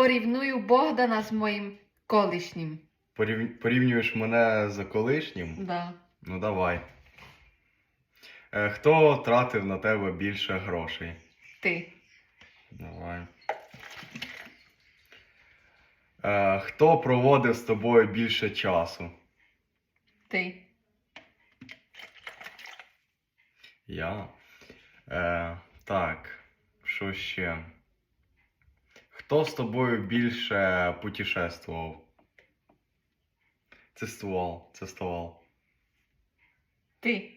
Порівную Богдана з моїм колишнім. Порів... Порівнюєш мене за колишнім? Да. Ну давай. Е, хто тратив на тебе більше грошей? Ти. Давай. Е, хто проводив з тобою більше часу? Ти. Я. Е, так, що ще? Хто з тобою більше путешествував? Це ствол, це ствол. Ти.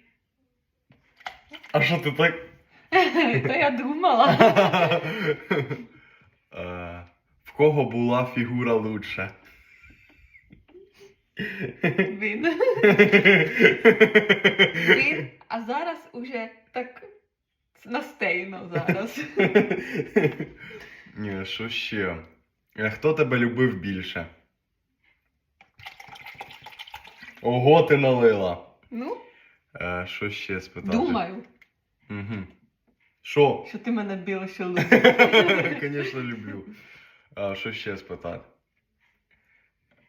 А що ти так? То я думала. Е, в кого була фігура лучше? Він. Він. А зараз уже так настейно зараз. Ні, що ще? Е, Хто тебе любив більше? Ого, ти налила. Ну, Е, що ще спитати? думаю, Угу. Що? що ти мене більше любиш. Звісно, люблю. А що ще спитати?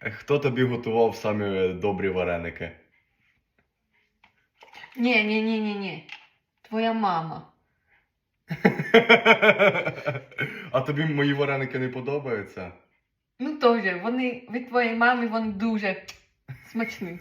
Е, Хто тобі готував самі добрі вареники? Ні, ні, ні, ні, ні. Твоя мама. Тобі мої вареники не подобаються? Ну теж, вони від твоєї мами вони дуже смачні.